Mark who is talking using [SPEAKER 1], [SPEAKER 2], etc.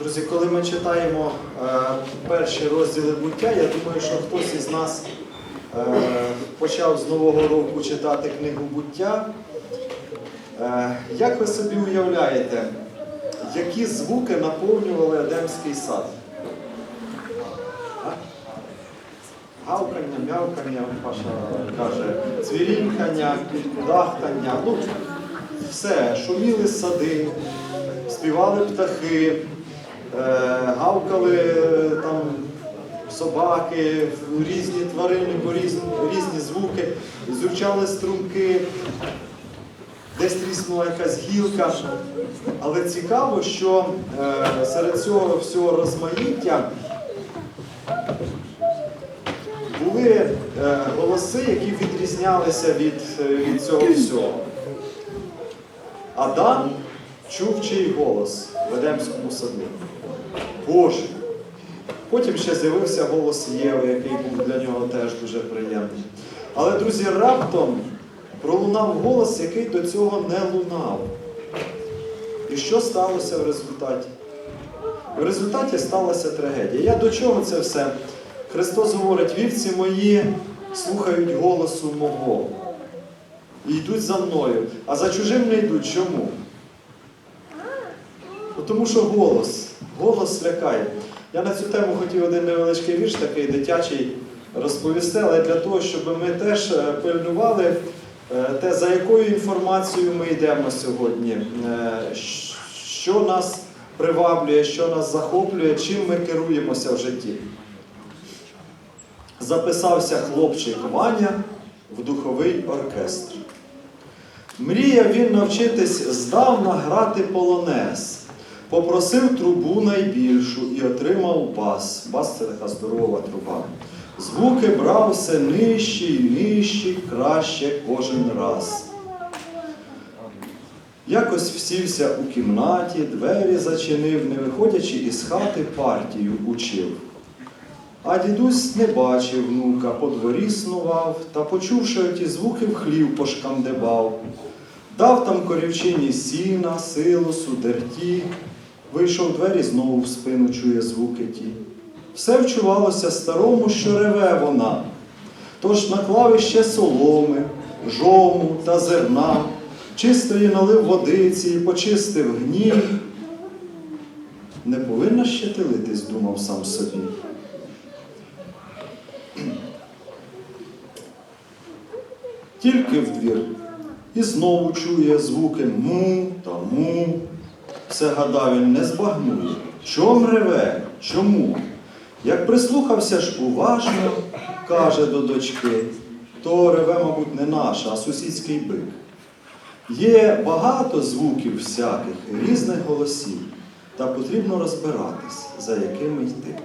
[SPEAKER 1] Друзі, коли ми читаємо е, перші розділи буття, я думаю, що хтось із нас е, почав з нового року читати книгу буття. Е, як ви собі уявляєте, які звуки наповнювали Едемський сад? Гавкання, м'явкання, Паша каже, цвірінькання, дахтання. Ну, все, шуміли сади, співали птахи, гавкали е, там собаки, різні тварини, різні, різні звуки, зюрчали струмки, десь тріснула якась гілка. Але цікаво, що е, серед цього всього розмаїття були е, голоси, які відрізнялися від, е, від цього всього. Адам чув чий голос в Едемському саду. Боже. Потім ще з'явився голос Єви, який був для нього теж дуже приємний. Але, друзі, раптом пролунав голос, який до цього не лунав. І що сталося в результаті? В результаті сталася трагедія. Я до чого це все? Христос говорить, вівці мої слухають голосу мого і йдуть за мною, а за чужим не йдуть. Чому? Ну, Тому що голос, голос лякає. Я на цю тему хотів один невеличкий вірш, такий дитячий, розповісти, але для того, щоб ми теж е, пильнували е, те, за якою інформацією ми йдемо сьогодні, е, що нас приваблює, що нас захоплює, чим ми керуємося в житті. Записався хлопчик Ваня в духовий оркестр. Мріяв він навчитись здавна грати полонез. Попросив трубу найбільшу і отримав бас. Бас це така здорова труба. Звуки брав все нижчі й нижчі, краще кожен раз. Якось всівся у кімнаті, двері зачинив, не виходячи із хати, партію учив. А дідусь не бачив внука, по дворі снував, та, почувши оті звуки, в хлів пошкандибав. Дав там корівчині сіна, силосу, дерті, вийшов двері, знову в спину чує звуки ті. Все вчувалося старому, що реве вона. Тож наклав іще соломи, жому та зерна, чистої налив водиці і почистив гнів. Не повинна ще тилитись, думав сам собі. Тільки в двір. І знову чує звуки му та му. Все гадав він не збагнує. Чом реве? Чому? Як прислухався ж уважно, каже до дочки, то реве, мабуть, не наша, а сусідський бик. Є багато звуків всяких, різних голосів, та потрібно розбиратись, за якими йти.